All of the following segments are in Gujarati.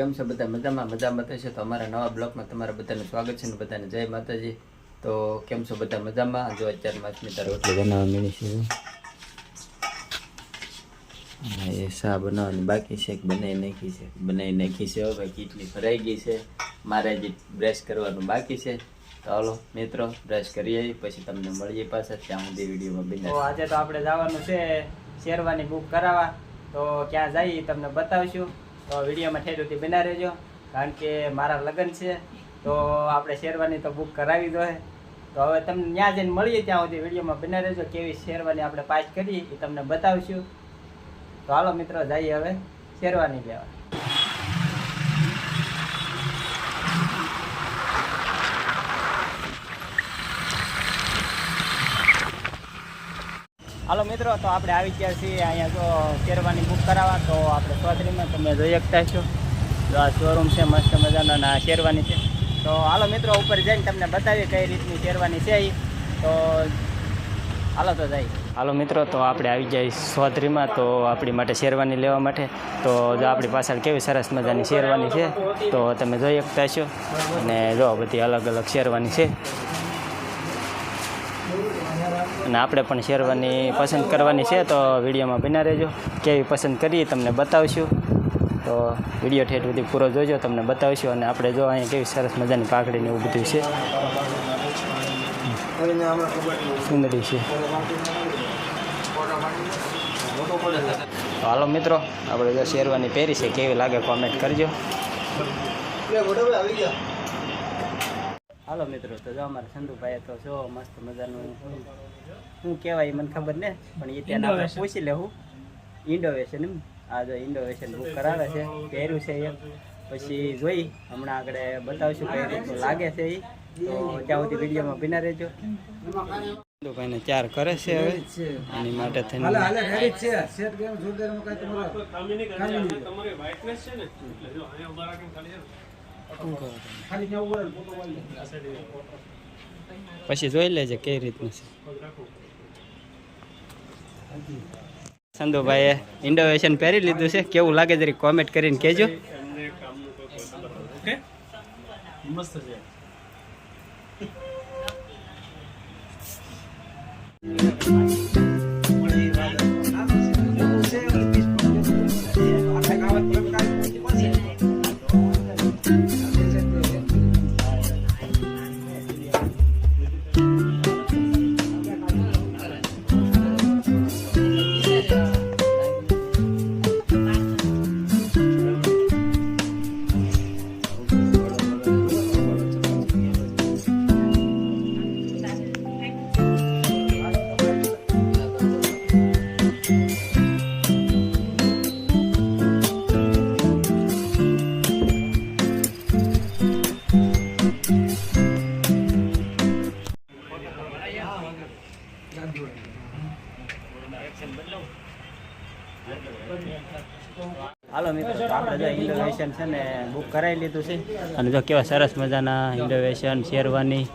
કેમ છો બધા મજામાં? મજામાં થશે તો અમારા નવા બ્લોગમાં તમારા બધાનું સ્વાગત છે ને બધાને જય માતાજી. તો કેમ છો બધા મજામાં? જો અત્યારે માછલી રોટલી બનાવવા મળી છે. એ શા બનાવવાની બાકી છે બનાવી નાખી છે. બનાવી નાખી છે હવે કીટલી ભરાઈ ગઈ છે. મારે હજી બ્રશ કરવાનું બાકી છે. તો હાલો, મિત્રો બ્રશ કરીએ પછી તમને મળીએ પાછા. ત્યાં સુધી વિડીયોમાં તો બિના આજે તો આપણે જવાનું છે શેરવાની બુક કરાવવા. તો ક્યાં જઈએ તમને બતાવશું. તો વિડીયોમાં ઠેર સુધી બના રહેજો. કારણ કે મારા લગ્ન છે, તો આપણે શેરવાની તો બુક કરાવી દો તો હવે તમને ત્યાં જઈને મળીએ ત્યાં સુધી વિડીયોમાં બના રહેજો. કેવી શેરવાની આપણે પાસ કરીએ એ તમને બતાવશું. તો હાલો મિત્રો, જઈએ હવે શેરવાની લેવા. હાલો મિત્રો, તો આપણે આવી ગયા છીએ અહીંયા જો શેરવાની બુક કરાવવા, તો આપણે ચોધરીમાં તમે જોઈ શકતા છો. જો આ શોરૂમ છે, મસ્ત મજાનો અને શેરવાની છે. તો હાલો મિત્રો, ઉપર જઈને તમને બતાવીએ કઈ રીતની શેરવાની છે. તો હાલો તો જાય. હાલો મિત્રો, તો આપણે આવી જાય ચોધરીમાં તો આપણી માટે શેરવાની લેવા માટે. તો જો આપણી પાછળ કેવી સરસ મજાની શેરવાની છે, તો તમે જોઈ શકતા છો. અને જો બધી અલગ અલગ શેરવાની છે. અને આપણે પણ શેરવાની પસંદ કરવાની છે, તો વિડીયોમાં બના રહેજો. કેવી પસંદ કરીએ તમને બતાવશું. તો વીડિયો ઠેઠ સુધી પૂરો જોજો, તમને બતાવશું અને આપણે જો અહીંયા કેવી સરસ મજાની પાકડીને એવું બધું છે. સુંદરી છે. તો હાલો મિત્રો, આપણે જો શેરવાની પહેરી છે, કેવી લાગે કોમેન્ટ કરજો. હાલો મિત્રો તો જો અમારા સંધુભાઈ તો જો મસ્ત મજાનું શું કહેવાય મને ખબર ને પણ એ ત્યાં આપણે પૂછી લેવું. ઇન્ડોવેશન એમ. આ જો ઇન્ડોવેશન બુક કરાવે છે પહેર્યું છે એ પછી જોઈ હમણાં આગળ બતાવશું કઈ રીતનું લાગે છે એ તો ત્યાં સુધી વિડીયોમાં બિના રહેજો. સંધુભાઈને ચાર કરે છે હવે. એની માટે થઈને તમે? પછી જોઈ લેજે કેવી રીતનું છે. સંધુભાઈએ ઇન્ડોવેશન પહેરી લીધું છે. કેવું લાગે જરી કોમેન્ટ કરીને કહેજો. હાલો જો છે ને બુક કરાવી લીધું છે. અને જો કેવા સરસ મજાના ઇન્ડોવેશન શેરવાની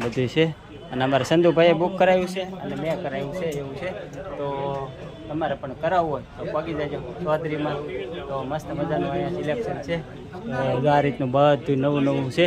બધું છે. અને અમારે સંધુભાઈએ બુક કરાવ્યું છે અને મેં કરાવ્યું છે, એવું છે. તો તમારે પણ કરાવવું હોય તો પગી જજો ચૌધરીમાં. તો મસ્ત મજાનું અહીંયા સિલેક્શન છે. આ રીતનું બધું નવું નવું છે.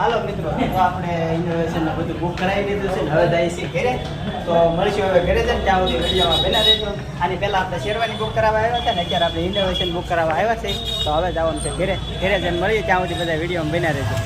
હાલો મિત્રો આપણે ઇનોવેશન ને બધું બુક કરાવી લીધું છે હવે છીએ ઘરે. તો મળીશું હવે ઘરે જઈને, ત્યાં સુધી વિડીયોમાં બના રહેજો. આની પહેલા આપણે શેરવાની બુક કરાવવા આવ્યા હતા ને, અત્યારે આપણે ઇનોવેશન બુક કરાવવા આવ્યા છે. તો હવે જવાનું છે ઘરે. ઘરે જઈને મળીએ, ત્યાં સુધી બધા વિડીયોમાં બન્યા રહેજો.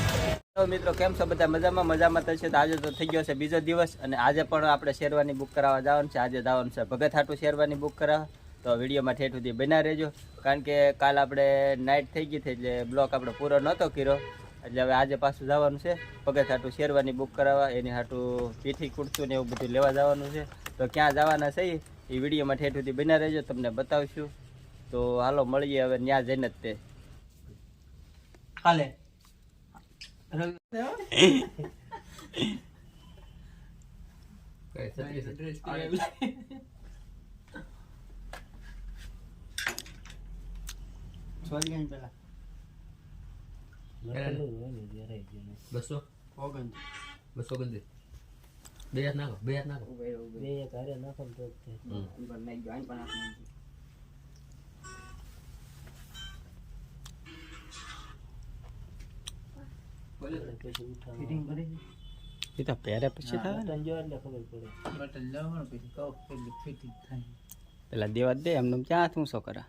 મિત્રો, કેમ છો? બધા મજામાં? મજામાં થશે તો આજે તો થઈ ગયો છે બીજો દિવસ અને આજે પણ આપણે શેરવાની બુક કરાવવા જવાનું છે. આજે જવાનું છે ભગત હાટું શેરવાની બુક કરાવવા. તો વિડીયોમાં ઠેઠ સુધી બના રહેજો. કારણ કે કાલ આપણે નાઇટ થઈ ગઈ હતી એટલે બ્લોક આપણે પૂરો નહોતો કર્યો. એટલે હવે આજે પાછું જવાનું છે. ભગત હાટું શેરવાની બુક કરાવવા એની હાટું પીઠી કુર્તું ને એવું બધું લેવા જવાનું છે. તો ક્યાં જવાના છે એ વિડીયોમાં ઠેઠુંથી સુધી બન્યા રહેજો તમને બતાવશું. તો હાલો મળીએ હવે ત્યાં જઈને જ તે. હાલે. સોરી પેલા બસો ઓગણ બસો ગંદી બે હાથ નાખો બે હાથ નાખો બે એક હારે નાખો ને તો જ થાય. હમ. ઉપર નાખી દો, આને પણ નાખી દો. ફિટિંગ કરી છે? એ તો પહેરે પછી હા, બટન જો એટલે ખબર પડે. પેલા દેવા દે એમને ક્યાં તું શું કરા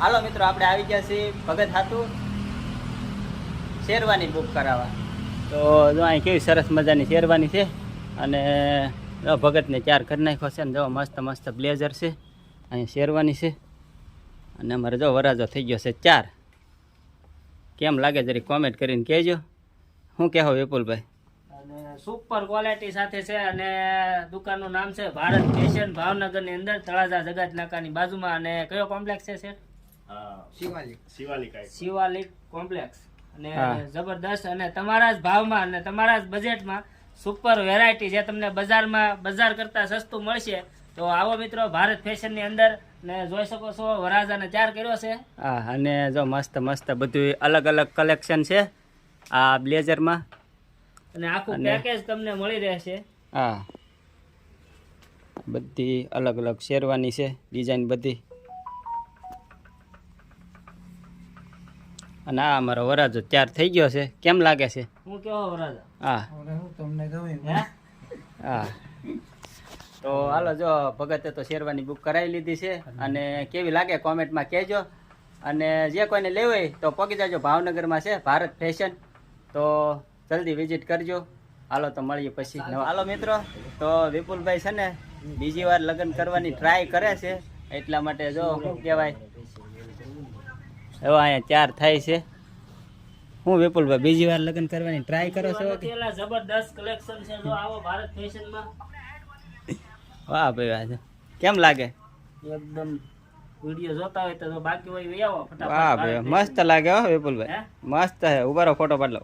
હાલો મિત્રો આપણે આવી ગયા છીએ ભગત હાતું શેરવાની બુક કરાવવા. તો જો અહીં કેવી સરસ મજાની શેરવાની છે અને જો ભગતને ચાર કરી નાખ્યો છે ને જો મસ્ત મસ્ત બ્લેઝર છે. અહીં શેરવાની છે. અને અમારે જો વરાજો થઈ ગયો છે ચાર. કેમ લાગે જરી કોમેન્ટ કરીને કહેજો. શું કહેવો વિપુલભાઈ? અને સુપર ક્વોલિટી સાથે છે અને દુકાનનું નામ છે ભારત ફેશન ભાવનગરની અંદર તળાજા જગત નાકાની બાજુમાં. અને કયો કોમ્પ્લેક્સ છે સર શિવાલિક. કોમ્પ્લેક્સ અને જબરદસ્ત અને તમારા જ ભાવમાં અને તમારા જ બજેટમાં સુપર વેરાયટી જે તમને બજારમાં બજાર કરતા સસ્તું મળશે. તો આવો મિત્રો ભારત ફેશનની અંદર ને જોઈ શકો છો વરાજાને તૈયાર કર્યો છે. હા અને જો મસ્ત મસ્ત બધું અલગ અલગ કલેક્શન છે આ બ્લેઝરમાં. અને આખું પેકેજ તમને મળી રહેશે. હા. બધી અલગ અલગ શેરવાની છે ડિઝાઇન બધી. અને આ અમારો વરાજો તૈયાર થઈ ગયો છે. કેમ લાગે છે? હું કેવો વરાજો હા. તમને હા? તો હાલો જો ભગતે તો શેરવાની બુક કરાવી લીધી છે. અને કેવી લાગે કોમેન્ટમાં કહેજો. અને જે કોઈને લેવી હોય તો પગી જાજો ભાવનગરમાં છે ભારત ફેશન. તો જલ્દી વિઝિટ કરજો. હાલો તો મળીએ પછી નવા- હાલો મિત્રો. તો વિપુલભાઈ છે ને બીજી વાર લગ્ન કરવાની ટ્રાય કરે છે. એટલા માટે જો શું કહેવાય? હવે અહીંયા ચાર થાય છે. હું વિપુલભાઈ બીજી વાર લગ્ન કરવાની ટ્રાય કરો છો કે? જબરદસ્ત કલેક્શન છે જો આવો ભારત ફેશનમાં વાહ ભાઈ વાહ કેમ લાગે? એકદમ વીડિયો જોતા હોય તો બાકી હોય એ આવો ફટાફટ વાહ ભાઈ મસ્ત લાગે હો વિપુલભાઈ. મસ્ત હે ઉભારો ફોટો પાડ લો.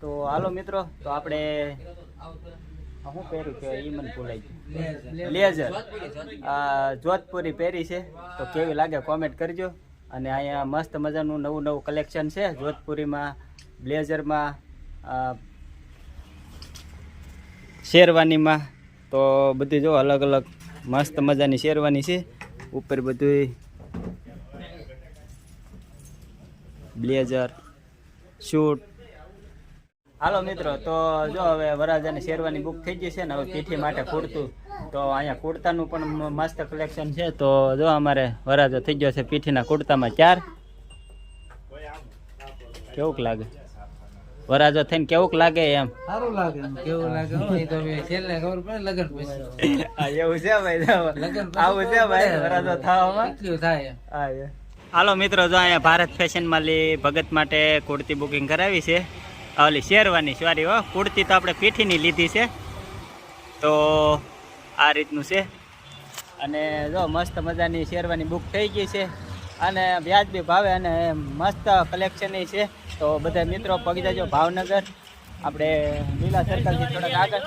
તો હાલો મિત્રો તો આપણે શું પહેર્યું કે એ મને ભૂલાઈ ગયું. બ્લેઝર આ જોધપુરી પહેરી છે. તો કેવી લાગે કોમેન્ટ કરજો. અને અહીંયા મસ્ત મજાનું નવું નવું કલેક્શન છે જોધપુરીમાં બ્લેઝરમાં શેરવાનીમાં. તો બધી જો અલગ અલગ મસ્ત મજાની શેરવાની છે. ઉપર બધું બ્લેઝર શૂટ હાલો મિત્રો તો જો હવે વરાજાને શેરવાની બુક થઈ ગઈ છે ને હવે પીઠી માટે કુર્તું. તો અહીંયા કુર્તાનું પણ મસ્ત કલેક્શન છે. તો જો અમારે વરાજો થઈ ગયો છે પીઠીના કુર્તામાં ચાર. કેવુંક લાગે? વરાજો થઈને કેવુંક લાગે એમ? સારું લાગે કેવું લાગે? હો, તો છેલ્લે ખબર પડે લગન પછી. એવું છે ભાઈ આવું છે ભાઈ વરાજો થવામાં? કેટલું થાય. હાલો મિત્રો જો અહીંયા ભારત ફેશન લી ભગત માટે કુર્તી બુકિંગ કરાવી છે. ઓલી શેરવાની સોરી હો. કુર્તી તો આપણે પીઠીની લીધી છે. તો આ રીતનું છે. અને જો મસ્ત મજાની શેરવાની બુક થઈ ગઈ છે. અને વ્યાજબી ભાવે અને મસ્ત કલેક્શન છે. તો બધા મિત્રો પગી જજો ભાવનગર. આપણે લીલા સર્કલથી થોડાક આગળ.